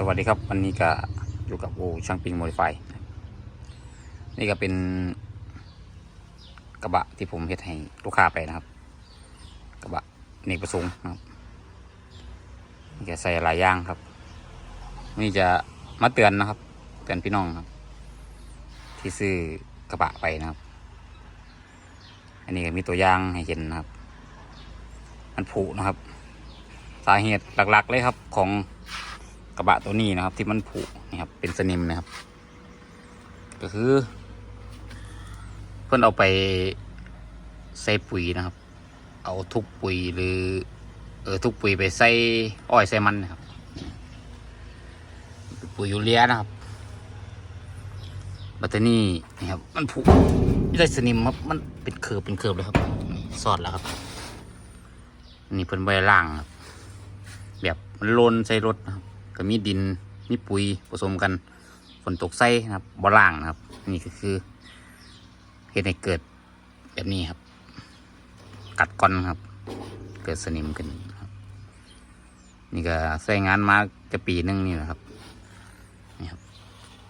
สวัสดีครับ วันนี้ก็อยู่กับโอช่างปิงโมดิฟายนี่ก็เป็นกระบะที่ผมเฮ็ดให้ลูกค้าไปนะครับ กระบะเนกประสงค์นะครับนี่ก็ใส่หลายอย่างครับ นี่จะมาเตือนนะครับ เตือนพี่น้องครับ ที่ซื้อกระบะไปนะครับ อันนี้ก็มีตัวอย่างให้เห็นนะครับ มันผุนะครับ สาเหตุหลักๆเลยครับของ กระบะตัวนี้นะครับ ที่มันผุนี่ครับ เป็นสนิมนะครับ ก็คือ เพื่อนเอาไปใส่ปุ๋ยนะครับ เอาทุกปุ๋ยหรือ เออทุกปุ๋ยไปใส่อ้อยใส่มันนะครับ ปุ๋ยยูเรียนะครับบัตเตอนี่นี่ครับ มันผุไม่ได้สนิมครับ มันเป็นเคิร์ฟเป็นเคิร์ฟเลยครับสอดแล้วครับ นี่เพิ่นใบล่างครับแบบมันลนใส่รถนะครับ ก็มีดินมีปุ๋ยผสมกันฝนตกใส่นะครับบ่ล่างนะครับ นี่ก็คือเหตุให้เกิดแบบนี้ครับ กัดก้อนครับ เกิดสนิมขึ้นครับ นี่ก็ใส่งานมาจะปีนึงนี่แหละครับนี่ครับ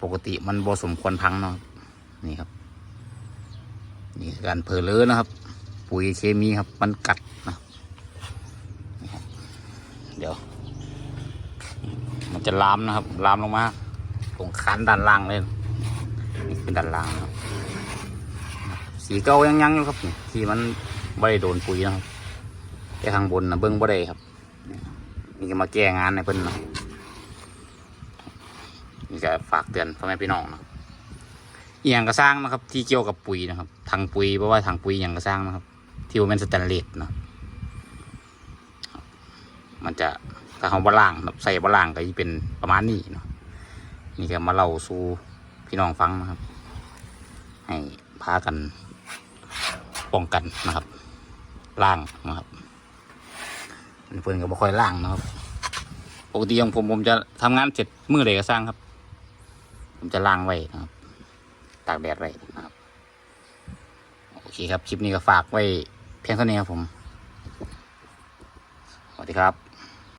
ปกติมันบ่สมควรพังเนาะนี่ครับ นี่การเพลเลอนะครับ ปุ๋ยเคมีครับ มันกัดนะเดี๋ยว มันจะลามนะครับ ลามลงมา ตรงคันด้านล่างเลยนี่คือด้านล่างครับ สีเก่ายังยังอยู่ครับที่มันไม่ได้โดนปุ๋ยนะครับแต่ข้างบนนะเบิ้งบ่ได้ครับนี่ก็มาแก้งานในเพิ่นนะนี่ก็ฝากเตือนพ่อแม่พี่น้องนะอหย่างก็สร้างนะครับ ที่เกี่ยวกับปุ๋ยนะครับทางปุ๋ยเพราะว่าทางปุ๋ยอย่างก็สร้างนะครับ ที่ว่าเป็นสแตนเลสเนาะมันจะ ถ้าเขาบล่างแบบใส่บล่างก็จะเป็นประมาณนี้เนาะนี่ก็มาเล่าสู่พี่น้องฟังนะครับ ให้พากันป้องกันนะครับล่างนะครับเพื่อนก็บ่ค่อยล่างนะครับปกติของผมผมจะทำงานเสร็จมือใดก็สร้างครับ ผมจะล่างไว้นะครับ ตากแดดไว้นะครับโอเคครับคลิปนี้ก็ฝากไว้เพียงเท่านี้ครับผมสวัสดีครับ